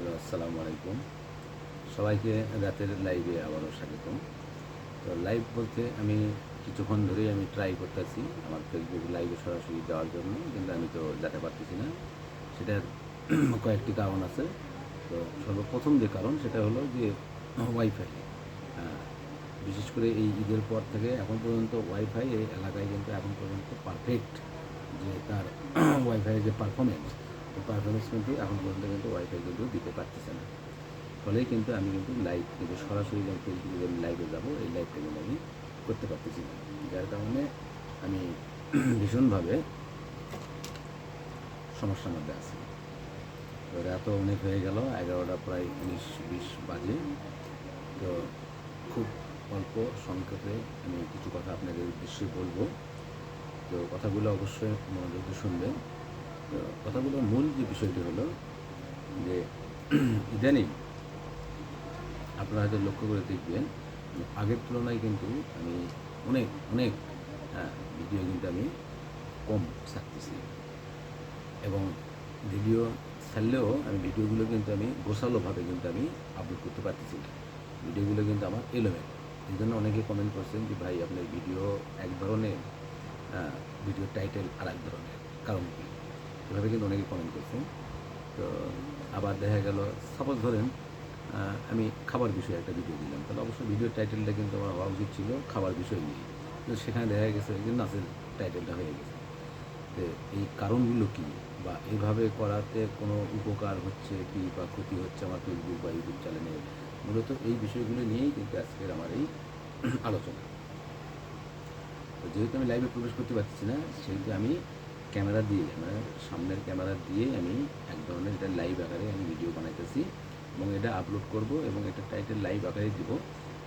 Hello, আসসালামু আলাইকুম। সবাইকে রাতের লাইভে আবারও স্বাগতম। তো লাইভ বলতে আমি কিছুক্ষণ ধরেই আমি ট্রাই করতেছি আমার ফেসবুক লাইভে সরাসরি যাওয়ার জন্য, কিন্তু আমি তো যেতে পারতেছি না। সেটার কয়েকটি কারণ আছে। তো সর্বপ্রথম যে কারণ, সেটা হলো যে ওয়াইফাই বিশেষ করে এই ঈদের পর থেকে এখন পর্যন্ত ওয়াইফাই এই এলাকায় কিন্তু এখন পর্যন্ত পারফেক্ট যে তার ওয়াইফাইয়ের যে পারফরমেন্স পারফরমেন্স কিন্তু এখন পর্যন্ত কিন্তু ওয়াইফাই কিন্তু দিতে পারতেছে না। ফলে কিন্তু আমি কিন্তু লাইভ কিন্তু সরাসরি যখন ফেসবুকে আমি লাইভে যাব, এই লাইভটা কিন্তু আমি করতে পারতেছি না। যার কারণে আমি ভীষণভাবে সমস্যার মধ্যে আছি। তো রাত অনেক হয়ে গেল, এগারোটা প্রায় উনিশ, বিশ বাজে। তো খুব অল্প সংক্ষেপে আমি কিছু কথা আপনাদের উদ্দেশ্যে বলব। তো কথাগুলো অবশ্যই মনোযোগ শুনবেন। কথাগুলোর মূল যে বিষয়টি হলো যে ইদানিং আপনারা হয়তো লক্ষ্য করে দেখবেন আগের তুলনায় কিন্তু আমি অনেক অনেক হ্যাঁ, ভিডিও কিন্তু আমি কম ছাড়তেছি। এবং ভিডিও ছাড়লেও আমি ভিডিওগুলো কিন্তু আমি গোছালোভাবে কিন্তু আমি আপলোড করতে পারতেছি না। ভিডিওগুলো কিন্তু আমার এলোমেলো। এই জন্য অনেকে কমেন্ট করছেন যে ভাই আপনার ভিডিও এক ধরনের আহ, ভিডিও টাইটেল আর এক ধরনের। কারণ কি? এভাবে কিন্তু অনেকে কমেন্ট করছেন তো, আবার দেখা গেল সাপোজ ধরেন আমি খাবার বিষয়ে একটা ভিডিও দিলাম। তাহলে অবশ্যই ভিডিওর টাইটেলটা কিন্তু আমার হওয়া উচিত ছিল খাবার বিষয় নিয়ে। কিন্তু সেখানে দেখা গেছে যে নাচের টাইটেলটা হয়ে গেছে। তো এই কারণগুলো কি? বা এইভাবে করাতে কোনো উপকার হচ্ছে কি বা ক্ষতি হচ্ছে আমার ফেসবুক বা ইউটিউব চ্যানেলে মূলত এই বিষয়গুলো নিয়েই কিন্তু আজকের আমার এই আলোচনা। যেহেতু আমি লাইভে প্রবেশ করতে পারছি না, সেহেতু আমি ক্যামেরা দিয়ে আমার সামনের ক্যামেরা দিয়ে আমি এক ধরনের এটা লাইভ আকারে আমি ভিডিও বানাইতেছি এবং এটা আপলোড করব এবং এটা টাইটেল লাইভ আকারে দিব।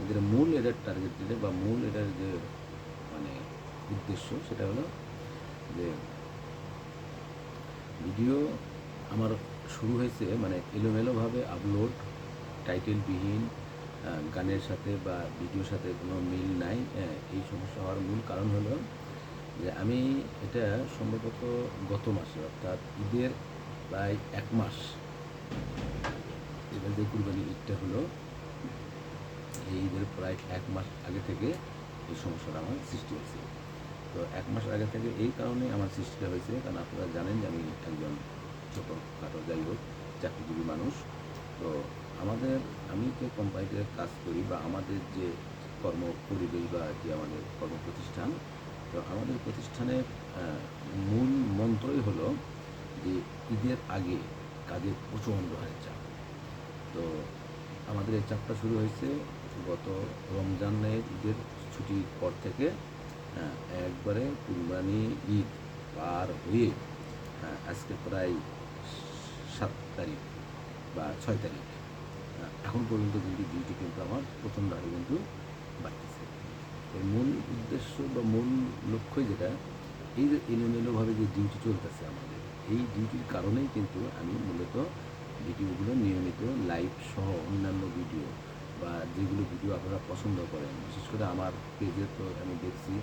এটা মূল এটার টার্গেট দিলে বা মূল এটার যে মানে উদ্দেশ্য সেটা হলো যে ভিডিও আমার শুরু হয়েছে মানে এলোমেলোভাবে আপলোড টাইটেলবিহীন গানের সাথে বা ভিডিওর সাথে কোনো মিল নাই এই সমস্যা হওয়ার মূল কারণ হলো যে আমি এটা সম্ভবত গত মাসে, অর্থাৎ ঈদের প্রায় এক মাস এবার যে কুরবানি ঈদটা হলো, এই ঈদের প্রায় এক মাস আগে থেকে এই সমস্যাটা আমার সৃষ্টি হয়েছে। তো এক মাস আগে থেকে এই কারণে আমার সৃষ্টিটা হয়েছে, কারণ আপনারা জানেন যে আমি একজন ছোটো খাটো যাই হোক, চাকরিজীবী মানুষ। তো আমাদের, আমি যে কোম্পানিতে কাজ করি বা আমাদের যে কর্ম পরিবেশ বা যে আমাদের কর্ম প্রতিষ্ঠান তো আমাদের প্রতিষ্ঠানের মূল মন্ত্রই হলো যে ঈদের আগে কাজের প্রচণ্ড হারে চাপ। তো আমাদের এই চাপটা শুরু হয়েছে গত রমজানের ঈদের ছুটির পর থেকে হ্যাঁ, একবারে কুরবানি ঈদ পার হয়ে হ্যাঁ, আজকে প্রায় সাত তারিখ বা ছয় তারিখ হ্যাঁ, এখন পর্যন্ত কিন্তু ডিউটি কিন্তু আমার প্রচণ্ড হারে কিন্তু বাড়তেছে। এর মূল উদ্দেশ্য বা মূল লক্ষ্যই যেটা, এই যে এলোমেলোভাবে যে ডিউটি চলতেছে আমাদের, এই ডিউটির কারণেই কিন্তু আমি মূলত ভিডিওগুলো নিয়মিত লাইভ সহ অন্যান্য ভিডিও বা যেগুলো ভিডিও আপনারা পছন্দ করেন, বিশেষ করে আমার পেজে তো আমি দেখছি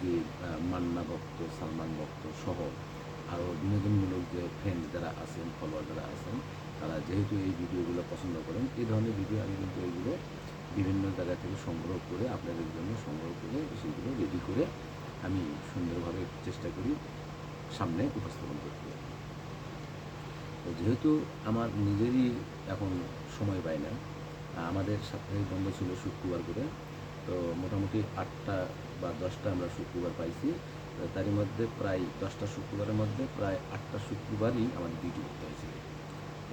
যে মান্না ভক্ত, সালমান ভক্ত সহ আরও বিনোদনমূলক যে ফ্রেন্ড যারা আছেন ফলোয়ার যারা আছেন, তারা যেহেতু এই ভিডিওগুলো পছন্দ করেন, এই ধরনের ভিডিও আমি কিন্তু এইগুলো বিভিন্ন জায়গা থেকে সংগ্রহ করে আপনাদের জন্য সংগ্রহ করে সেগুলো রেডি করে আমি সুন্দরভাবে চেষ্টা করি সামনে উপস্থাপন করতে। তো যেহেতু আমার নিজেরই এখন সময় পাই না, আমাদের সাপ্তাহিক বন্ধ ছিল শুক্রবার করে, তো মোটামুটি আটটা বা দশটা আমরা শুক্রবার পাইছি তারই মধ্যে প্রায় দশটা শুক্রবারের মধ্যে প্রায় আটটা শুক্রবারই আমাদের ডিউটি করতে হয়েছিল।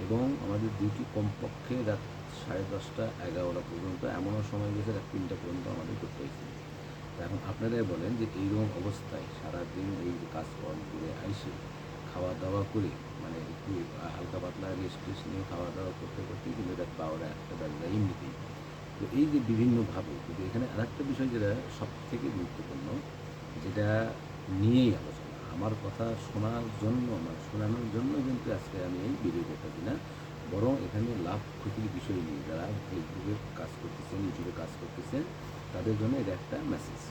এবং আমাদের ডিউটি কমপক্ষে রাত সাড়ে দশটা, এগারোটা পর্যন্ত এমনও সময় গেছে রাত তিনটা পর্যন্ত আমাদের করতে হয়েছিল তো এখন আপনারাই বলেন যে এইরকম অবস্থায় সারাদিন এই যে কাজকর্ম করে আইসে খাওয়া দাওয়া করে মানে একটু হালকা পাতলা রেস্ট নিয়ে খাওয়া দাওয়া করতে করতে কিন্তু রাত বারোটা একটা বেলা এমনিতেই। তো এই যে বিভিন্নভাবে কিন্তু এখানে আরেকটা বিষয় যেটা সব থেকে গুরুত্বপূর্ণ, যেটা নিয়েই আলোচনা। আমার কথা শোনার জন্য মানে শোনানোর জন্য কিন্তু আজকে আমি এই ভিডিও করতেছি না। বরং এখানে লাভ ক্ষতির বিষয় নিয়ে যারা ফেসবুকে কাজ করতেছেন ইউটিউবে কাজ করতেছেন, তাদের জন্য এটা একটা মেসেজ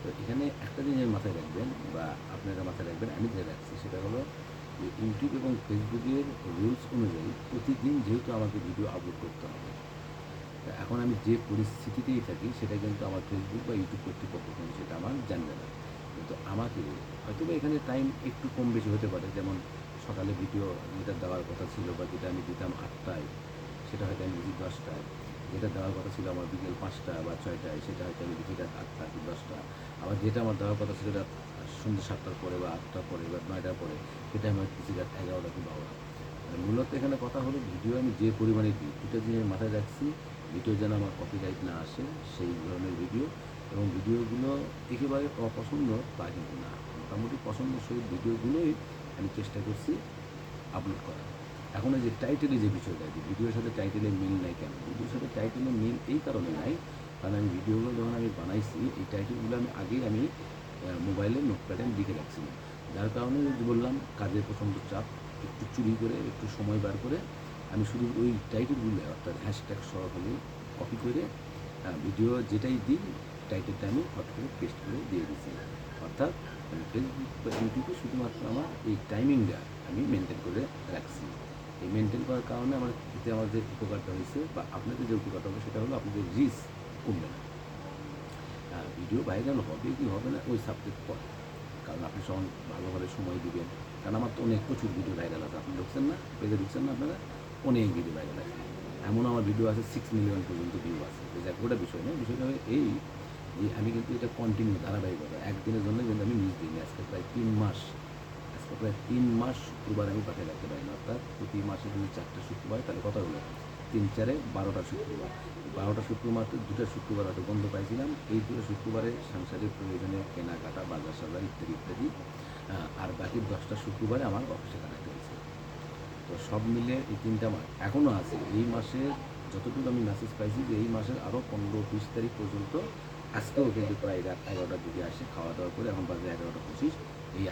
তো এখানে একটা জিনিস মাথায় রাখবেন বা আপনারা মাথায় রাখবেন, আমি যেটা রাখছি, সেটা হলো যে ইউটিউব এবং ফেসবুকের রুলস অনুযায়ী প্রতিদিন যেহেতু আমাকে ভিডিও আপলোড করতে হবে এখন আমি যে পরিস্থিতিতেই থাকি, সেটা কিন্তু আমার ফেসবুক বা ইউটিউব কর্তৃপক্ষ কিন্তু সেটা আমার জানবে না। কিন্তু আমাকে হয়তো এখানে টাইম একটু কম বেশি হতে পারে, যেমন সকালে ভিডিও যেটা দেওয়ার কথা ছিল বা যেটা আমি দিতাম আটটায়, সেটা হয়তো আমি দিচ্ছি দশটায়। যেটা দেওয়ার কথা ছিল আমার বিকেল পাঁচটা বা ছয়টায়, সেটা হয়তো আমি দিচ্ছি রাত আটটা কি দশটা। আবার যেটা আমার দেওয়ার কথা ছিল রাত সন্ধ্যে সাতটার পরে বা আটটার পরে বা নয়টার পরে, সেটা আমি দিচ্ছি রাত এগারোটা কি বারোটা। মূলত এখানে কথা হলো ভিডিও আমি যে পরিমাণে দিই দুটো জিনিস মাথায় রাখছি ভিডিও যেন আমার কপিরাইট না আসে, সেই ধরনের ভিডিও এবং ভিডিওগুলো একেবারে অপছন্দ তা কিন্তু না। মোটামুটি পছন্দসই ভিডিওগুলোই আমি চেষ্টা করছি আপলোড করার। এখন এই যে টাইটেলে যে বিষয়টা যে ভিডিওর সাথে টাইটেলের মিল নাই কেন? ভিডিওর সাথে টাইটেলের মিল এই কারণে নাই, কারণ আমি ভিডিওগুলো যখন আমি বানাইছি, এই টাইটেলগুলো আমি আগেই আমি মোবাইলে নোটপ্যাডে আমি লিখে রাখছিলাম। যার কারণে বললাম, কাজের প্রচণ্ড চাপ, একটু চুরি করে, একটু সময় বার করে, আমি শুধু ওই টাইটেলগুলো অর্থাৎ হ্যাশট্যাগ সরাসরি কপি করে ভিডিও যেটাই দিই টাইটেলটা আমি হট করে পেস্ট করে দিয়ে দিচ্ছি অর্থাৎ আমি ফেসবুক বা ইউটিউবে শুধুমাত্র আমার এই টাইমিংটা আমি মেনটেন করে রাখছি। এই মেনটেন করার কারণে আমার এতে আমার যে উপকারটা হয়েছে বা আপনাদের যে উপকারটা হবে, সেটা হলো আপনাদের রিস্ক কমবে না। ভিডিও ভাইরাল হবে কি হবে না, ওই সাবজেক্ট পরে। কারণ আপনি সব ভালোভাবে সময় দিবেন, কারণ আমার তো অনেক প্রচুর ভিডিও ভাইরাল আছে, আপনি ঢুকছেন না? পেজে ঢুকছেন না আপনারা? অনেক ভিডিও ভাইরাল আছে। এমন আমার ভিডিও আছে সিক্স মিলিয়ন পর্যন্ত ভিউ আছে। যাক, ওটা বিষয় নয়। বিষয়টা হলো এই আমি কিন্তু এটা কন্টিনিউ ধারাবাহিকতা একদিনের জন্য কিন্তু আমি মিস দিইনি। আজকে প্রায় তিন মাস। আজকে প্রায় তিন মাস শুক্রবার আমি পাঠিয়ে রাখতে পারি না অর্থাৎ প্রতি মাসে যদি চারটে শুক্রবার, তাহলে কথা হলো? তিন চারে বারোটা শুক্রবার। বারোটা শুক্রবার তো দুটো শুক্রবার হয়তো বন্ধ পাইছিলাম। এই দুটো শুক্রবারে সাংসারিক প্রয়োজনে কেনাকাটা, বাজার সাজার ইত্যাদি ইত্যাদি আর বাকি দশটা শুক্রবারে আমার অফিসে কাটাতে হয়েছে। তো সব মিলে এই তিনটা মাস এখনও আছে। এই মাসের যতটুকু আমি মেসেজ পাইছি যে এই মাসের আরও পনেরো, বিশ তারিখ পর্যন্ত আজকেও কিন্তু প্রায় রাত এগারোটার দিকে আসে খাওয়া দাওয়া করে এখন বাজে এগারোটা পঁচিশ এই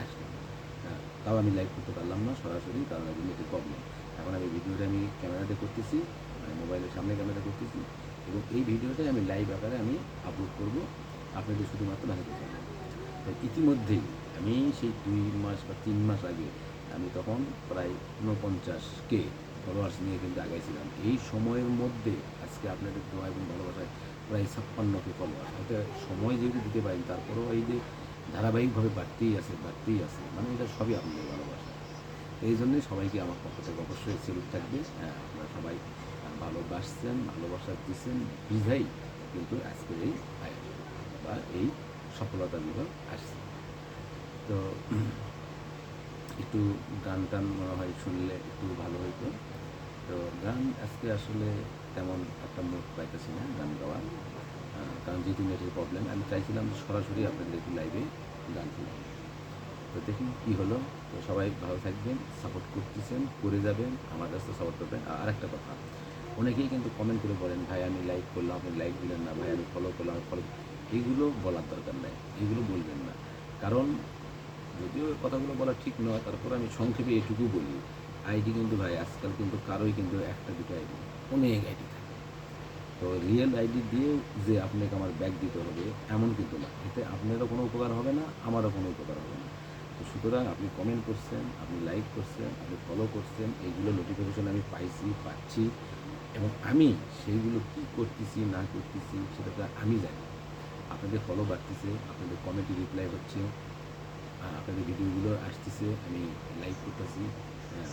হ্যাঁ, তাও আমি লাইভ করতে পারলাম না সরাসরি কারণ আমি নেটের প্রবলেম এখন আমি ভিডিওটা আমি ক্যামেরাতে করতেছি মানে মোবাইলের সামনে ক্যামেরা করতেছি এবং এই ভিডিওটাই আমি লাইভ আকারে আমি আপলোড করব আপনাদের শুধুমাত্র দেখাতে পারবেন তো ইতিমধ্যেই আমি সেই দুই মাস বা তিন মাস আগে আমি তখন প্রায় ঊনপঞ্চাশ কে ফলোয়ার্স নিয়ে কিন্তু আগাইছিলাম। এই সময়ের মধ্যে আজকে আপনাদের দোয়া এবং ভালোবাসায় প্রায় ছাপ্পান্ন কে ফলোয়ার হয়তো সময় যেহেতু দিতে পারি তারপরেও এই যে ধারাবাহিকভাবে বাড়তেই আছে বাড়তেই আছে মানে এটা সবই আপনাদের ভালোবাসা। এই জন্যই সবাইকে আমার পক্ষ থেকে অবশ্যই সেলুট থাকবে। হ্যাঁ আপনারা সবাই ভালোবাসছেন, ভালোবাসা দিচ্ছেন বিধাই কিন্তু আজকের এই আয়োজন বা এই সফলতা বিভাগ আসছে। তো একটু গান টান মনে হয় শুনলে একটু ভালো হইতো। তো গান আজকে আসলে তেমন একটা মুড পাইতেছি না গান গাওয়ার। কারণ যেহেতু নেটের প্রবলেম আমি চাইছিলাম যে সরাসরি আপনাদের একটু লাইভে গান শুনব তো দেখি কী হলো। তো সবাই ভালো থাকবেন সাপোর্ট করতেছেন, করে যাবেন, আমার কাছে সাপোর্ট করবেন। আর একটা কথা, অনেকেই কিন্তু কমেন্ট করে বলেন, ভাই, আমি লাইক করলাম, আপনি লাইক দিলেন না, ভাই, আমি ফলো করলাম ফলো এইগুলো বলার দরকার নাই এইগুলো বলবেন না। কারণ যদিও কথাগুলো বলা ঠিক নয়, তারপর আমি সংক্ষেপে এটুকু বলি, আইডি কিন্তু ভাই, আজকাল কিন্তু কারোই কিন্তু একটা দুটো অনেক আইডি থাকে। তো রিয়েল আইডি দিয়ে যে আপনাকে আমার ব্যাগ দিতে হবে, এমন কিন্তু না। এতে আপনারও কোনো উপকার হবে না, আমারও কোনো উপকার হবে না। তো সুতরাং আপনি কমেন্ট করছেন, আপনি লাইক করছেন, আপনি ফলো করছেন, এইগুলো নোটিফিকেশন আমি পাইছি, পাচ্ছি এবং আমি সেইগুলো কী করতেছি, না করতেছি সেটা আমি জানি। আপনাদের ফলো বাড়তেছে, আপনাদের কমেন্টে রিপ্লাই হচ্ছে, আর আপনাদের ভিডিওগুলো আসতেছে, আমি লাইক করতেছি হ্যাঁ।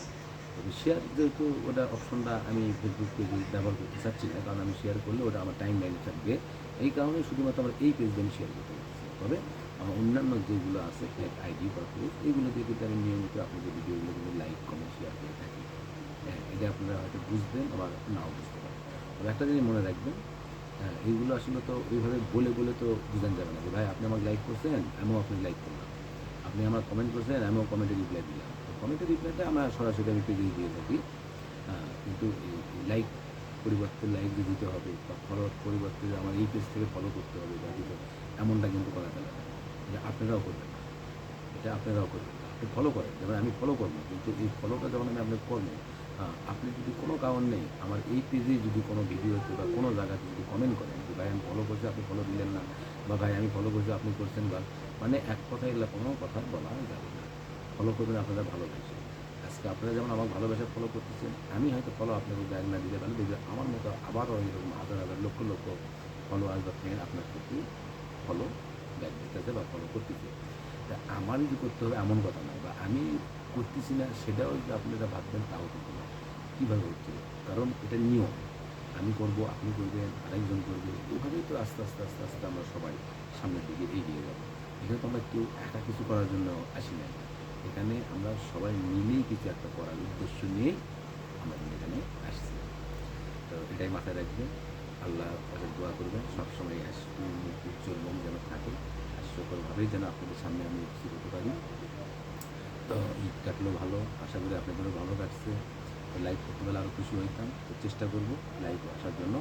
শেয়ার যেহেতু ওটা অপশনটা আমি ফেসবুক পেজে ব্যবহার করতে চাচ্ছি না, কারণ আমি শেয়ার করলে ওটা আমার টাইম লাইনে থাকবে। এই কারণে শুধুমাত্র আমার এই পেজে আমি শেয়ার করতে পারছি তবে আমার অন্যান্য যেগুলো আছে এক আইডি বা পেজ এইগুলো দিয়ে কিন্তু আমি নিয়মিত আপনাদের ভিডিওগুলো কিন্তু লাইক কমেন্ট শেয়ার করে থাকি। হ্যাঁ এটা আপনারা হয়তো বুঝবেন, আবার নাও বুঝতে পারেন তবে একটা জিনিস মনে রাখবেন হ্যাঁ এইগুলো আসলে তো ওইভাবে বলে বলে তো বোঝানো যাবে না যে, ভাই, আপনি আমাকে লাইক করছেন, আমিও আপনি লাইক করলাম। আপনি আমার কমেন্ট করছেন, আমিও কমেন্টে রিপ্লাই দিলাম। কমেন্টের রিপ্লাইটা আমরা সরাসরি আমি পেজে দিয়ে থাকি। কিন্তু লাইক পরিবর্তে লাইক দিয়ে দিতে হবে বা ফলো পরিবর্তে আমার এই পেজ থেকে ফলো করতে হবে বা দিতে এমনটা কিন্তু করা যাবে না। এটা আপনারাও করবেন এটা আপনারাও করবেন আপনি ফলো করেন। যেমন আমি ফলো করব, কিন্তু এই ফলোটা যখন আমি আপনার করব আপনি যদি কোনো কারণ নেই, আমার এই পেজে যদি কোনো ভিডিওতে বা কোনো জায়গাতে যদি কমেন্ট করেন যে, ভাই, আমি ফলো করছি, আপনি ফলো দিলেন না, বা, ভাই, আমি ফলো করছি, আপনি করছেন বা মানে এক কথা এগুলো কোনো কথা বলা যাবে না। ফলো করবেন আপনারা ভালোবেসে। আজকে আপনারা যেমন আমার ভালোবাসা ফলো করতেছেন, আমি হয়তো ফলো আপনাকে ব্যাগ না দিতে পারি দেখবে আমার মতো আবারও এরকম হাজার হাজার লক্ষ লক্ষ ফলোয়ার বা ফ্রেন্ড আপনার প্রতি ফলো ব্যাগ দিতেছে বা ফলো করতেছে। তা আমারই যে করতে হবে এমন কথা নয়, বা আমি করতেছি না সেটাও যে আপনারা ভাববেন, তাও কিন্তু না কীভাবে হচ্ছে? কারণ এটা নিয়ম। আমি করব, আপনি করবেন, আরেকজন করবে এভাবেই তো আস্তে আস্তে আস্তে আস্তে আমরা সবাই সামনের দিকে এগিয়ে যাব। এখানে তো আমরা কেউ একা কিছু করার জন্য আসি না এখানে আমরা সবাই মিলেই কিছু একটা করার উদ্দেশ্য নিয়েই আমরা এখানে আসছি। তো এটাই মাথায় রাখবেন, আল্লাহ তাদের দোয়া করবেন, সবসময় উজ্জ্বল মন যেন থাকে হাস্যকরভাবেই যেন আপনাদের সামনে আমি উপস্থিত হতে পারি। তো ঈদ কাটলো ভালো, আশা করি আপনাদেরও ভালো কাটছে। লাইভ করতে পারলে আরও খুশি হইতাম। তো চেষ্টা করব লাইভ আসার জন্য।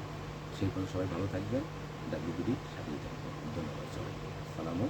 সেই পর্যন্ত সবাই ভালো থাকবেন। ডাব্লিউবিডি সাথেই থাকবেন। ধন্যবাদ সবাইকে। সালামু